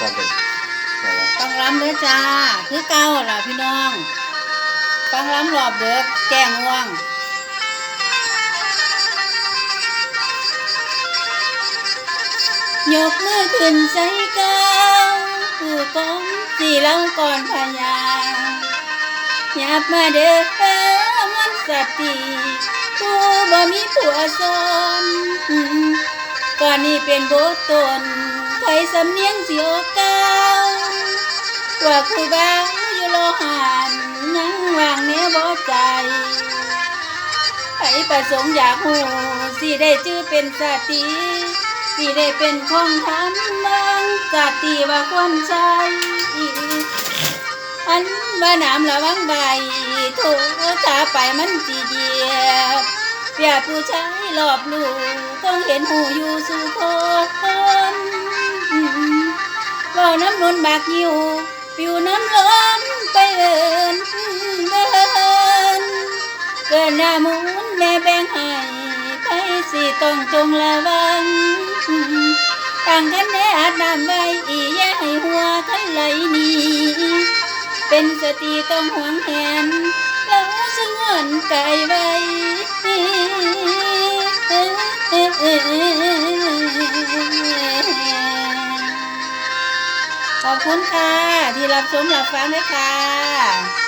ก่อนเลยบอกว่าฟังล้ำเด้อจ้าคือเก่าล่ะพี่น้องฟังล้ำรอบเด็กแก้ง่วงยกมือขึ้นใส่เก้าผู้กองสี่เล่าก่อนพยาหยับมาเด้อมันสติผู้บ่มีผัวซนก่อนนี้เป็นโบทตน ใครสำเนียงเสียวเก้าว่าคือบ้าอยู่โลหันยังวางแนวบ่ใจไผประสงค์อยากหูสิได้ชื่อเป็นสติสิได้เป็นของทำบางสติว่าควรใช้อันว่าน้ำระวังใบโถขาไปมันจีเยียบอย่าผู้ชายหลอบลูกต้องเห็นหูอยู่สู่คาน้ำนนบากยิวปิวน้ำล้นไปเอินเดินเกินหน้ามุนแม่แบ่งให้ไปสิต้องจงระวังต่างกันแน่อาจน้ำไว้อีอย่าให้หัวคันไหลนีเป็นสติต้องหวงแหนแล้วสงวนกายไว้ ขอบคุณค่ะ ที่รับชมรับฟังด้วยค่ะ